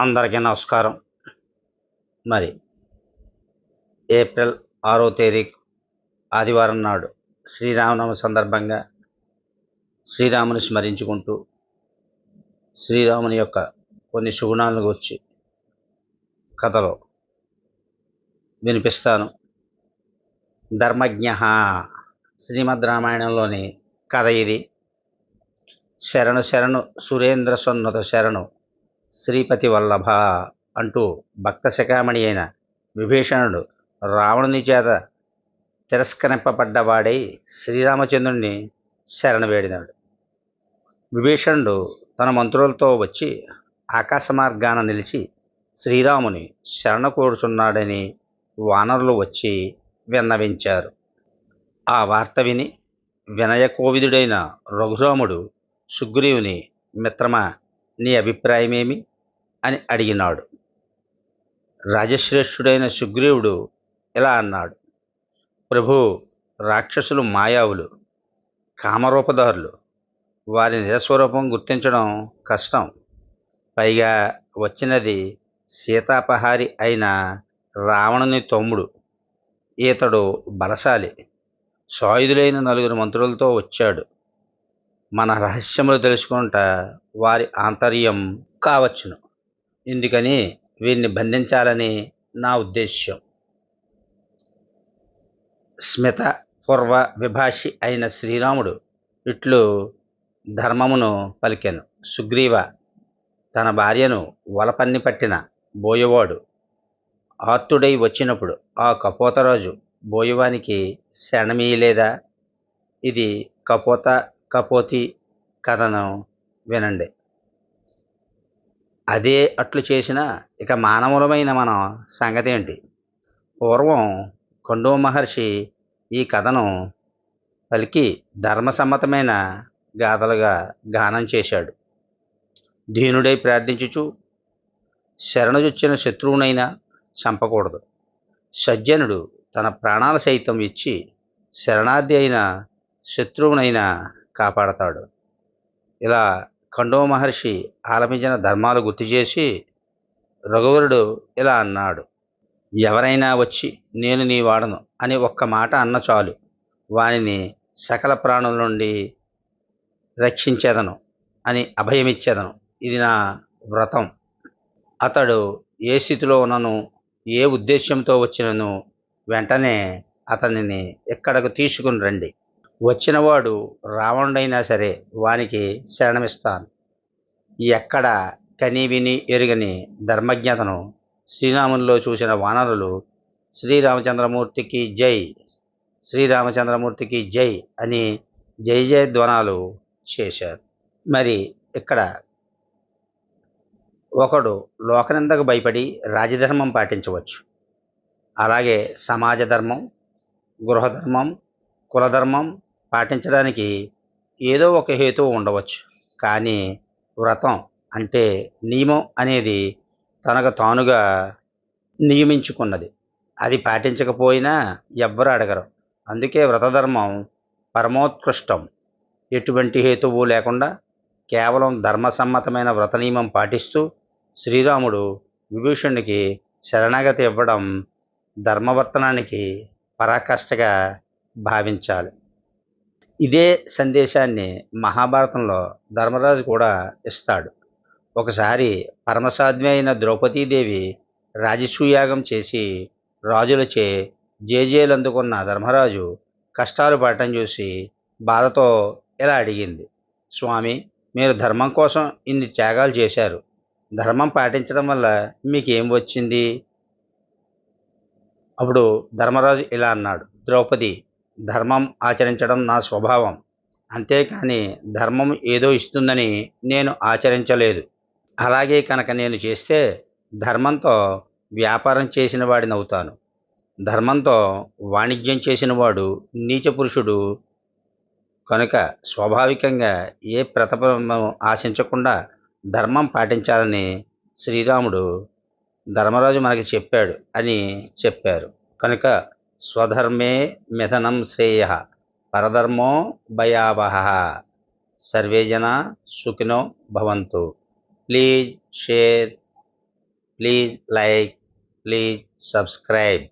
అందరికీ నమస్కారం. మరి ఏప్రిల్ ఆరో తేదీ ఆదివారం నాడు శ్రీరామనవమి సందర్భంగా శ్రీరాముని స్మరించుకుంటూ శ్రీరాముని యొక్క కొన్ని సుగుణాలను గురించి కథలో వినిపిస్తాను. ధర్మజ్ఞ శ్రీమద్ రామాయణంలోని కథ ఇది. శరణు శరణు సురేంద్ర సొన్నత శరణు శ్రీపతి వల్లభ అంటూ భక్త శకామణి అయిన విభీషణుడు రావణుని చేత తిరస్కరింపబడ్డవాడై శ్రీరామచంద్రుణ్ణి శరణ వేడినాడు. విభీషణుడు తన మంత్రులతో వచ్చి ఆకాశ మార్గాన నిలిచి శ్రీరాముని శరణ కోరుచున్నాడని వానరులు వచ్చి విన్నవించారు. ఆ వార్త విని వినయకోవిదుడైన రఘురాముడు సుగ్రీవుని మిత్రమా నీ అభిప్రాయమేమి? అని అడిగినాడు. రాజశ్రేష్ఠుడైన సుగ్రీవుడు ఇలా అన్నాడు. ప్రభు రాక్షసులు మాయావులు కామరూపదారులు వారి నిజస్వరూపం గుర్తించడం కష్టం. పైగా వచ్చినది సీతాపహారి అయిన రావణుని తమ్ముడు. ఈతడు బలశాలి. సాయుధులైన నలుగురు మంత్రులతో వచ్చాడు. మన రహస్యములు తెలుసుకుంటా వారి ఆంతర్యం కావచ్చును. ఇందుకని వీరిని బంధించాలని నా ఉద్దేశ్యం. స్మిత పూర్వ విభాషి అయిన శ్రీరాముడు ఇట్లు ధర్మమును పలికెను. సుగ్రీవ తన భార్యను వలపన్ని పట్టిన బోయవాడు ఆర్తుడై వచ్చినప్పుడు ఆ కపోతరాజు బోయవానికి శరణమీయలేదా? ఇది కపోత కపోతి కథను వినండి. అదే అట్లు చేసిన ఇక మానవులమైన మన సంగతి ఏంటి పూర్వం కొండవ మహర్షి ఈ కథను పలికి ధర్మసమ్మతమైన గాథలుగా గానం చేశాడు. దీనుడై ప్రార్థించుచు శరణుజొచ్చిన శత్రువునైనా చంపకూడదు. సజ్జనుడు తన ప్రాణాల సైతం ఇచ్చి శరణార్థి అయిన శత్రువునైనా కాపాడతాడు. ఇలా ఖండో మహర్షి ఆలపించిన ధర్మాలు గుర్తు చేసి రఘువరుడు ఇలా అన్నాడు ఎవరైనా వచ్చి నేను నీ వాడను అని ఒక్క మాట అన్న చాలు. వానిని సకల ప్రాణుల నుండి రక్షించేదను అని అభయమిచ్చేదను. ఇది నా వ్రతం. అతడు ఏ స్థితిలో ఉన్నను ఏ ఉద్దేశంతో వచ్చినను వెంటనే అతనిని ఇక్కడకు తీసుకుని రండి. వచ్చినవాడు రావణుడైనా సరే వానికి శరణమిస్తాను. ఎక్కడ కని విని ఎరుగని ధర్మజ్ఞతను శ్రీరామునిలో చూసిన వానరులు శ్రీరామచంద్రమూర్తికి జై శ్రీరామచంద్రమూర్తికి జై అని జై జయ ధ్వనాలు చేశారు. మరి ఇక్కడ ఒకడు లోకనిందకు భయపడి రాజధర్మం పాటించవచ్చు. అలాగే సమాజ ధర్మం గృహధర్మం కులధర్మం పాటించడానికి ఏదో ఒక హేతువు ఉండవచ్చు. కానీ వ్రతం అంటే నియమం అనేది తనకు తానుగా నియమించుకున్నది. అది పాటించకపోయినా ఎవ్వరు అడగరు. అందుకే వ్రతధర్మం పరమోత్కృష్టం. ఎటువంటి హేతువు లేకుండా కేవలం ధర్మసమ్మతమైన వ్రత నియమం పాటిస్తూ శ్రీరాముడు విభీషణుడికి శరణాగతి ఇవ్వడం ధర్మవర్తనానికి పరాకాష్ఠగా భావించాలి. ఇదే సందేశాన్ని మహాభారతంలో ధర్మరాజు కూడా ఇస్తాడు. ఒకసారి పరమసాధ్వి అయిన ద్రౌపదీదేవి రాజసూయాగం చేసి రాజులచే జేజేలు అందుకున్న ధర్మరాజు కష్టాలు పడటం చూసి బాధతో ఇలా అడిగింది. స్వామి మీరు ధర్మం కోసం ఇన్ని త్యాగాలు చేశారు. ధర్మం పాటించడం వల్ల మీకేం వచ్చింది? అప్పుడు ధర్మరాజు ఇలా అన్నాడు. ద్రౌపది ధర్మం ఆచరించడం నా స్వభావం. అంతేకాని ధర్మం ఏదో ఇస్తుందని నేను ఆచరించలేదు. అలాగే కనుక నేను చేస్తే ధర్మంతో వ్యాపారం చేసిన వాడిని అవుతాను ధర్మంతో వాణిజ్యం చేసినవాడు నీచ పురుషుడు కనుక స్వాభావికంగా ఏ ప్రతిఫలం ఆశించకుండా ధర్మం పాటించాలని శ్రీరాముడు ధర్మరాజు మనకి చెప్పాడు అని చెప్పారు. కనుక स्वधर्मे मिथन श्रेय। परधर्मो भयावह। सर्वे जना सुखिनो भवन्तु। Please share please like please subscribe